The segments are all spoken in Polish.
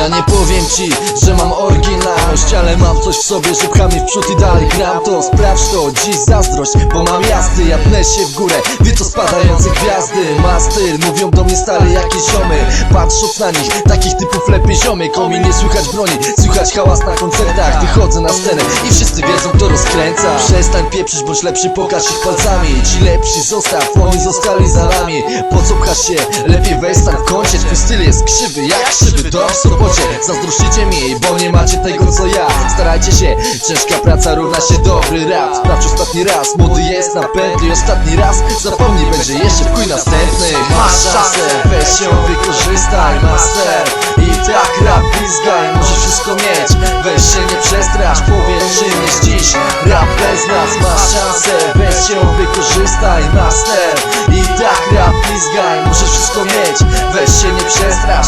Ja nie powiem ci, że mam oryginalność Ale mam coś w sobie, że pcha mnie w przód i dalej gram to. Sprawdź to, dziś zazdrość, bo mam jazdy. Ja pnę się w górę, wie to spadające gwiazdy. Ma styl, mówią do mnie stale jakieś ziomy Patrząc na nich, takich typów lepiej ziomy Komi nie słychać broni, słychać hałas na koncertach. Wychodzę na scenę i wszyscy wiedzą kto rozkręca. Przestań pieprzyć, bądź lepszy, pokaż ich palcami. Ci lepsi zostaw, oni zostali za nami. Po co pchasz się? Lepiej weź stań w kącie. Twój styl jest krzywy, jak krzywy dom w Sopocie Zazdrościcie mi, bo nie macie tego co ja. Starajcie się, ciężka praca równa się dobry rap Sprawdź ostatni raz, młody jest na pętli Ostatni raz, zapomnij, będzie jeszcze w chuj następny. Masz szansę, weź ją, wykorzystaj master. I tak rap blizgaj, możesz wszystko mieć. Weź się nie przestrasz, powiedz czym jest dziś. Rap bez nas, masz szansę, weź ją, wykorzystaj master. I tak rap blizgaj, możesz wszystko mieć. Weź się nie przestrasz,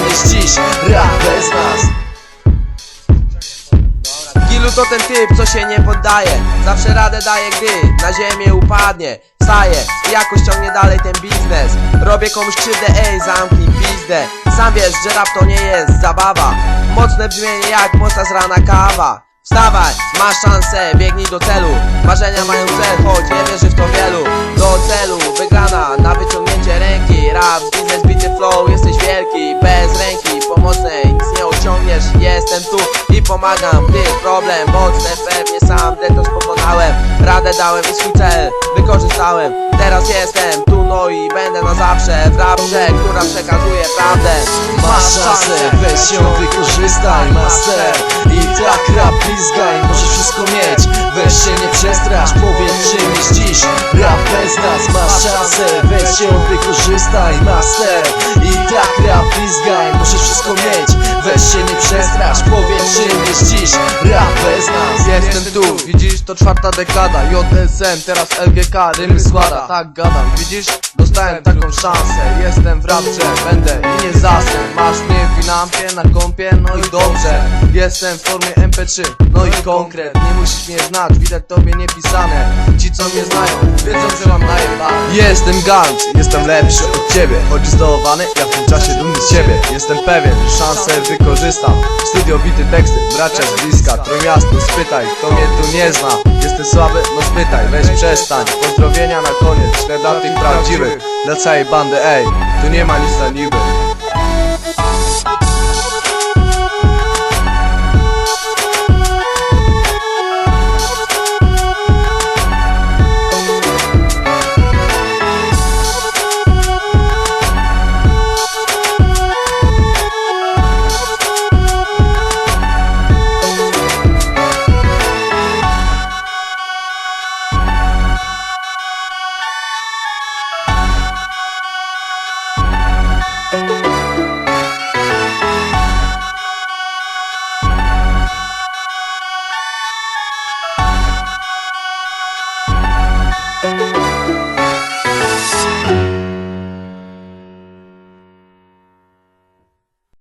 jest dziś. Rap bez nas. Gilu to ten typ, co się nie poddaje. Zawsze radę daje, gdy na ziemię upadnie. Wstaje i jakoś ciągnie dalej ten biznes. Robię komuś krzywdę, ej zamknij pizdę. Sam wiesz, że rap to nie jest zabawa. Mocne brzmienie jak mocna zrana kawa. Wstawaj, masz szansę, biegnij do celu. Marzenia mają cel, Jestem tu i pomagam, gdy problem mocny Pewnie. Sam detoks pokonałem Radę dałem i swój cel wykorzystałem. Teraz jestem tu, no i będę na zawsze W raprze, która przekazuje prawdę. Masz szansę, weź ją, wykorzystaj master. I tak rap blizgaj, możesz wszystko mieć. Weź się nie przestrasz, powiedz czym jest dziś Bez nas, masz szansę, weź ją, wykorzystaj master I tak rap blizgaj, możesz wszystko mieć. Weź się nie przestrasz, powiedz czym jest dziś. Rap bez nas. Jestem tu, widzisz, to czwarta dekada. JSM, teraz LGK, rymy składa Tak gadam, widzisz, dostałem taką szansę. Jestem w rapcze, będę i nie zasnę. Masz mnie w Winampie, na kompie, no i dobrze. Jestem w formie MP3, no i konkret. Nie musisz mnie znać, widać tobie niepisane. Ci co mnie znają, wiedzą, że Jestem Gantz, jestem lepszy od ciebie. Choć zdołowany, ja w tym czasie dumny z siebie. Jestem pewien, szansę wykorzystam. Studio bity teksty, bracia z bliska. Trójmiasto, spytaj, kto mnie tu nie zna. Jestem słaby, no spytaj, weź przestań. Pozdrowienia na koniec, dla tych prawdziwych. Dla całej bandy, ej, tu nie ma nic na niby